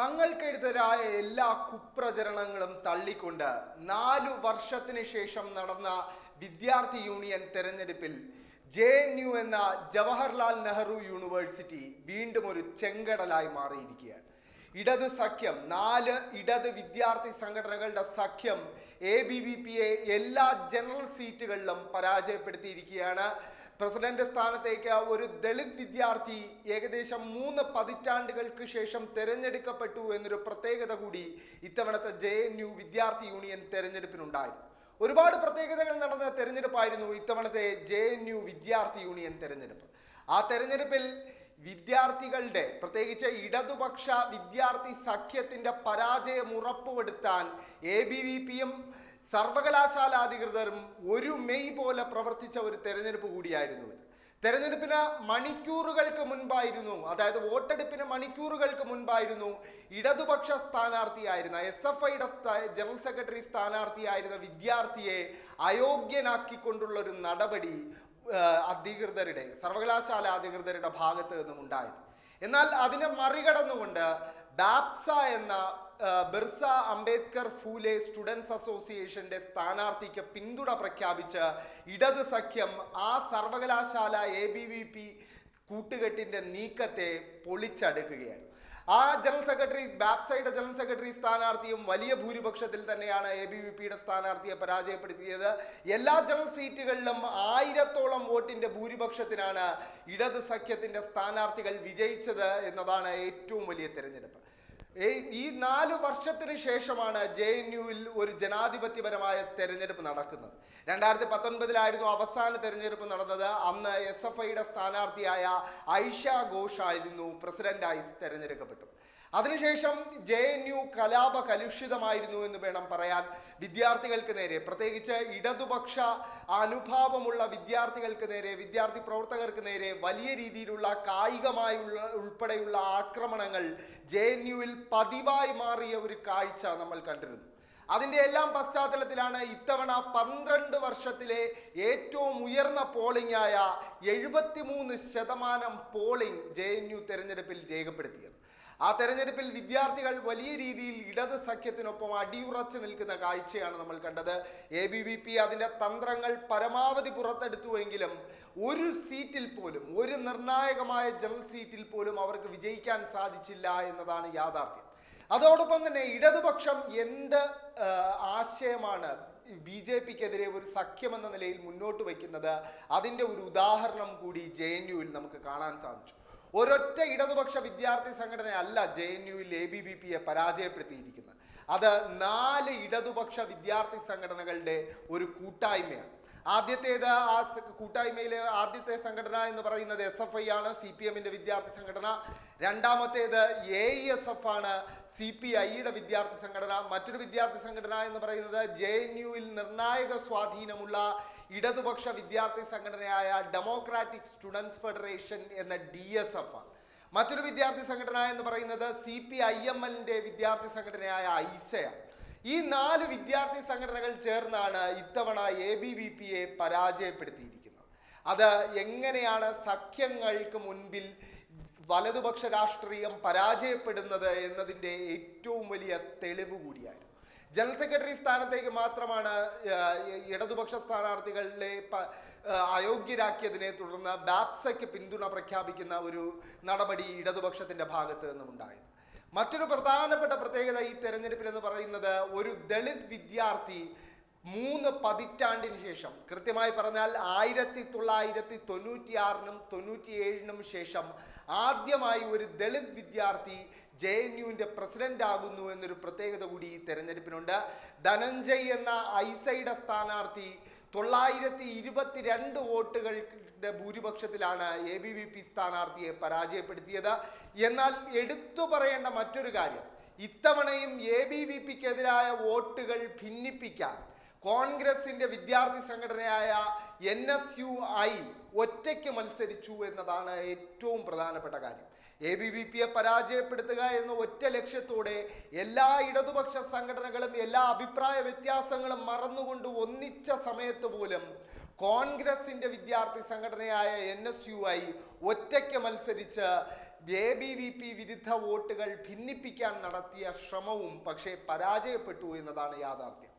തങ്ങൾക്കെതിരായ എല്ലാ കുപ്രചരണങ്ങളും തള്ളിക്കൊണ്ട് നാലു വർഷത്തിന് ശേഷം നടന്ന വിദ്യാർത്ഥി യൂണിയൻ തെരഞ്ഞെടുപ്പിൽ ജെ എൻ യു എന്ന ജവഹർലാൽ നെഹ്റു യൂണിവേഴ്സിറ്റി വീണ്ടും ഒരു ചെങ്കടലായി മാറിയിരിക്കുകയാണ്. ഇടത് സഖ്യം നാല് ഇടത് വിദ്യാർത്ഥി സംഘടനകളുടെ സഖ്യം എ ബി വി പിയെ എല്ലാ ജനറൽ സീറ്റുകളിലും പരാജയപ്പെടുത്തിയിരിക്കുകയാണ്. പ്രസിഡന്റ് സ്ഥാനത്തേക്ക് ഒരു ദളിത് വിദ്യാർത്ഥി ഏകദേശം മൂന്ന് പതിറ്റാണ്ടുകൾക്ക് ശേഷം തെരഞ്ഞെടുക്കപ്പെട്ടു എന്നൊരു പ്രത്യേകത കൂടി ഇത്തവണത്തെ ജെ എൻ യു വിദ്യാർത്ഥി യൂണിയൻ തെരഞ്ഞെടുപ്പിനുണ്ടായിരുന്നു. ഒരുപാട് പ്രത്യേകതകൾ നടന്ന തെരഞ്ഞെടുപ്പായിരുന്നു ഇത്തവണത്തെ ജെ എൻ യു വിദ്യാർത്ഥി യൂണിയൻ തെരഞ്ഞെടുപ്പ്. ആ തെരഞ്ഞെടുപ്പിൽ വിദ്യാർത്ഥികളുടെ പ്രത്യേകിച്ച് ഇടതുപക്ഷ വിദ്യാർത്ഥി സഖ്യത്തിന്റെ പരാജയം ഉറപ്പുവരുത്താൻ എ ബി വി പിയും സർവകലാശാല അധികൃതരും ഒരു മെയ് പോലെ പ്രവർത്തിച്ച ഒരു തെരഞ്ഞെടുപ്പ് കൂടിയായിരുന്നു ഇത്. തെരഞ്ഞെടുപ്പിന് മണിക്കൂറുകൾക്ക് മുൻപായിരുന്നു അതായത് വോട്ടെടുപ്പിന് മണിക്കൂറുകൾക്ക് മുൻപായിരുന്നു ഇടതുപക്ഷ സ്ഥാനാർത്ഥിയായിരുന്ന എസ് എഫ് ഐയുടെ ജനറൽ സെക്രട്ടറി സ്ഥാനാർത്ഥിയായിരുന്ന വിദ്യാർത്ഥിയെ അയോഗ്യനാക്കിക്കൊണ്ടുള്ള ഒരു നടപടി അധികൃതരുടെ സർവകലാശാല അധികൃതരുടെ ഭാഗത്ത് നിന്നും ഉണ്ടായത് എന്നാൽ അതിനെ മറികടന്നുകൊണ്ട് ബാപ്സ എന്ന ബിർസ അംബേദ്കർ ഫൂലെ സ്റ്റുഡൻസ് അസോസിയേഷന്റെ സ്ഥാനാർത്ഥിക്ക് പിന്തുണ പ്രഖ്യാപിച്ച് ഇടത് സഖ്യം ആ സർവകലാശാല എ ബി വി പി കൂട്ടുകെട്ടിന്റെ നീക്കത്തെ പൊളിച്ചടുക്കുകയാണ് ആ ജനറൽ സെക്രട്ടറി ബാപ്സയുടെ ജനറൽ സെക്രട്ടറി സ്ഥാനാർത്ഥിയും വലിയ ഭൂരിപക്ഷത്തിൽ തന്നെയാണ് എ ബി വി പിയുടെ സ്ഥാനാർത്ഥിയെ പരാജയപ്പെടുത്തിയത്. എല്ലാ ജനറൽ സീറ്റുകളിലും ആയിരത്തോളം വോട്ടിന്റെ ഭൂരിപക്ഷത്തിനാണ് ഇടത് സഖ്യത്തിന്റെ സ്ഥാനാർത്ഥികൾ വിജയിച്ചത് എന്നതാണ് ഏറ്റവും വലിയ തെരഞ്ഞെടുപ്പ്. ഈ നാല് വർഷത്തിന് ശേഷമാണ് ജെ എൻ യുവിൽ ഒരു ജനാധിപത്യപരമായ തെരഞ്ഞെടുപ്പ് നടക്കുന്നത്. രണ്ടായിരത്തി പത്തൊൻപതിലായിരുന്നു അവസാന തെരഞ്ഞെടുപ്പ് നടന്നത്. അന്ന് എസ് എഫ് ഐയുടെ സ്ഥാനാർത്ഥിയായ ഐഷ ഘോഷ് ആയിരുന്നു പ്രസിഡന്റായി തെരഞ്ഞെടുക്കപ്പെട്ടത്. അതിനുശേഷം ജെ എൻ യു കലാപ കലുഷിതമായിരുന്നു എന്ന് വേണം പറയാൻ വിദ്യാർത്ഥികൾക്ക് നേരെ. പ്രത്യേകിച്ച് ഇടതുപക്ഷ അനുഭാവമുള്ള വിദ്യാർത്ഥികൾക്ക് നേരെ വിദ്യാർത്ഥി പ്രവർത്തകർക്ക് നേരെ വലിയ രീതിയിലുള്ള കായികമായുള്ള ഉൾപ്പെടെയുള്ള ആക്രമണങ്ങൾ ജെ എൻ യുവിൽ പതിവായി മാറിയ ഒരു കാഴ്ച നമ്മൾ കണ്ടിരുന്നു. അതിന്റെ എല്ലാം പശ്ചാത്തലത്തിലാണ് ഇത്തവണ പന്ത്രണ്ട് വർഷത്തിലെ ഏറ്റവും ഉയർന്ന പോളിംഗ് ആയ എഴുപത്തിമൂന്ന് ശതമാനം പോളിംഗ് ജെ എൻ യു തെരഞ്ഞെടുപ്പിൽ രേഖപ്പെടുത്തിയത്. ആ തെരഞ്ഞെടുപ്പിൽ വിദ്യാർത്ഥികൾ വലിയ രീതിയിൽ ഇടത് സഖ്യത്തിനൊപ്പം അടിയുറച്ചു നിൽക്കുന്ന കാഴ്ചയാണ് നമ്മൾ കണ്ടത്. എ ബി വി പി അതിന്റെ തന്ത്രങ്ങൾ പരമാവധി പുറത്തെടുത്തുവെങ്കിലും ഒരു സീറ്റിൽ പോലും ഒരു നിർണായകമായ ജനറൽ സീറ്റിൽ പോലും അവർക്ക് വിജയിക്കാൻ സാധിച്ചില്ല എന്നതാണ് യാഥാർത്ഥ്യം. അതോടൊപ്പം തന്നെ ഇടതുപക്ഷം എന്ത് ആശയമാണ് ബി ജെ പിക്കെതിരെ ഒരു സഖ്യമെന്ന നിലയിൽ മുന്നോട്ട് വയ്ക്കുന്നത്? അതിന്റെ ഒരു ഉദാഹരണം കൂടി ജെ എൻ യുവിൽ നമുക്ക് കാണാൻ സാധിച്ചു. ഒരൊറ്റ ഇടതുപക്ഷ വിദ്യാർത്ഥി സംഘടനയല്ല ജെ എൻ യുവിൽ എ ബി ബി പിയെ പരാജയപ്പെടുത്തിയിരിക്കുന്നത്. അത് നാല് ഇടതുപക്ഷ വിദ്യാർത്ഥി സംഘടനകളുടെ ഒരു കൂട്ടായ്മയാണ്. ആദ്യത്തേത് ആ കൂട്ടായ്മയിലെ ആദ്യത്തെ സംഘടന എന്ന് പറയുന്നത് എസ് എഫ് ഐ ആണ് സി പി എമ്മിന്റെ വിദ്യാർത്ഥി സംഘടന. രണ്ടാമത്തേത് എ ഇ എസ് എഫ് ആണ് സി പി ഐയുടെ വിദ്യാർത്ഥി സംഘടന. മറ്റൊരു വിദ്യാർത്ഥി സംഘടന എന്ന് പറയുന്നത് ജെ എൻ യുവിൽ നിർണായക സ്വാധീനമുള്ള ഇടതുപക്ഷ വിദ്യാർത്ഥി സംഘടനയായ ഡെമോക്രാറ്റിക് സ്റ്റുഡൻസ് ഫെഡറേഷൻ എന്ന ഡി എസ് എഫ് ആണ്. മറ്റൊരു വിദ്യാർത്ഥി സംഘടന എന്ന് പറയുന്നത് സി പി ഐ എം എല്ലിന്റെ വിദ്യാർത്ഥി സംഘടനയായ ഐസയാണ് ഈ നാല് വിദ്യാർത്ഥി സംഘടനകൾ ചേർന്നാണ് ഇത്തവണ എ ബി വി പിയെ പരാജയപ്പെടുത്തിയിരിക്കുന്നത്. അത് എങ്ങനെയാണ് സഖ്യങ്ങൾക്ക് മുൻപിൽ വലതുപക്ഷ രാഷ്ട്രീയം പരാജയപ്പെടുന്നത് എന്നതിന്റെ ഏറ്റവും വലിയ തെളിവ് കൂടിയായിരുന്നു. ജനറൽ സെക്രട്ടറി സ്ഥാനത്തേക്ക് മാത്രമാണ് ഇടതുപക്ഷ സ്ഥാനാർത്ഥികളെ അയോഗ്യരാക്കിയതിനെ തുടർന്ന് ബാപ്സയ്ക്ക് പിന്തുണ പ്രഖ്യാപിക്കുന്ന ഒരു നടപടി ഇടതുപക്ഷത്തിന്റെ ഭാഗത്ത് നിന്നും ഉണ്ടായത് മറ്റൊരു പ്രധാനപ്പെട്ട പ്രത്യേകത ഈ തെരഞ്ഞെടുപ്പിൽ എന്ന് പറയുന്നത് ഒരു ദളിത് വിദ്യാർത്ഥി മൂന്ന് പതിറ്റാണ്ടിന് ശേഷം കൃത്യമായി പറഞ്ഞാൽ ആയിരത്തി തൊള്ളായിരത്തി തൊണ്ണൂറ്റി ആറിനും തൊണ്ണൂറ്റി ഏഴിനും ശേഷം ആദ്യമായി ഒരു ദളിത് വിദ്യാർത്ഥി ജെ എൻ യുവിന്റെ പ്രസിഡന്റ് ആകുന്നു എന്നൊരു പ്രത്യേകത കൂടി ഈ തെരഞ്ഞെടുപ്പിനുണ്ട്. ധനഞ്ജയ് എന്ന ഐസൈഡ സ്ഥാനാർത്ഥി തൊള്ളായിരത്തി ഇരുപത്തിരണ്ട് വോട്ടുകളുടെ ഭൂരിപക്ഷത്തിലാണ് എ ബി വി പി സ്ഥാനാർത്ഥിയെ പരാജയപ്പെടുത്തിയത്. എന്നാൽ എടുത്തു പറയേണ്ട മറ്റൊരു കാര്യം ഇത്തവണയും എ ബി വി പിക്കെതിരായ വോട്ടുകൾ ഭിന്നിപ്പിക്കാൻ കോൺഗ്രസിന്റെ വിദ്യാർത്ഥി സംഘടനയായ എൻ എസ് യു ഐ ഒറ്റയ്ക്ക് മത്സരിച്ചു എന്നതാണ് ഏറ്റവും പ്രധാനപ്പെട്ട കാര്യം. എ ബി വി പിയെ പരാജയപ്പെടുത്തുക എന്ന ഒറ്റ ലക്ഷ്യത്തോടെ എല്ലാ ഇടതുപക്ഷ സംഘടനകളും എല്ലാ അഭിപ്രായ വ്യത്യാസങ്ങളും മറന്നുകൊണ്ട് ഒന്നിച്ച സമയത്ത് പോലും കോൺഗ്രസിന്റെ വിദ്യാർത്ഥി സംഘടനയായ എൻ എസ് യു ഐ ഒറ്റയ്ക്ക് മത്സരിച്ച് എ ബി വി പി വിരുദ്ധ വോട്ടുകൾ ഭിന്നിപ്പിക്കാൻ നടത്തിയ ശ്രമവും പക്ഷേ പരാജയപ്പെട്ടു എന്നതാണ് യാഥാർത്ഥ്യം.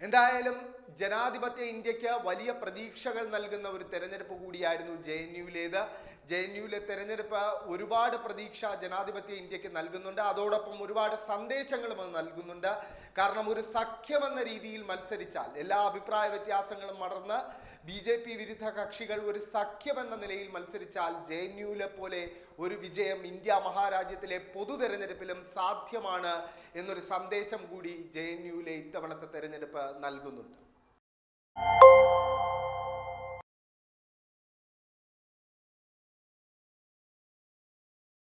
എന്തായാലും ജനാധിപത്യ ഇന്ത്യയ്ക്ക് വലിയ പ്രതീക്ഷകൾ നൽകുന്ന ഒരു തെരഞ്ഞെടുപ്പ് കൂടിയായിരുന്നു ജെ എൻ യുവിലേത്. ജെ എൻ യുവിലെ തെരഞ്ഞെടുപ്പ് ഒരുപാട് പ്രതീക്ഷ ജനാധിപത്യ ഇന്ത്യയ്ക്ക് നൽകുന്നുണ്ട്. അതോടൊപ്പം ഒരുപാട് സന്ദേശങ്ങളും അത് നൽകുന്നുണ്ട്. കാരണം ഒരു സഖ്യമെന്ന രീതിയിൽ മത്സരിച്ചാൽ എല്ലാ അഭിപ്രായ വ്യത്യാസങ്ങളും മറന്ന് ബി ജെ പി വിരുദ്ധ കക്ഷികൾ ഒരു സഖ്യമെന്ന നിലയിൽ മത്സരിച്ചാൽ ജെ എൻ യുവിലെ പോലെ ഒരു വിജയം ഇന്ത്യ മഹാരാജ്യത്തിലെ പൊതു തെരഞ്ഞെടുപ്പിലും സാധ്യമാണ് എന്നൊരു സന്ദേശം കൂടി ജെ എൻ യുവിലെ ഇത്തവണത്തെ തെരഞ്ഞെടുപ്പ് നൽകുന്നുണ്ട്.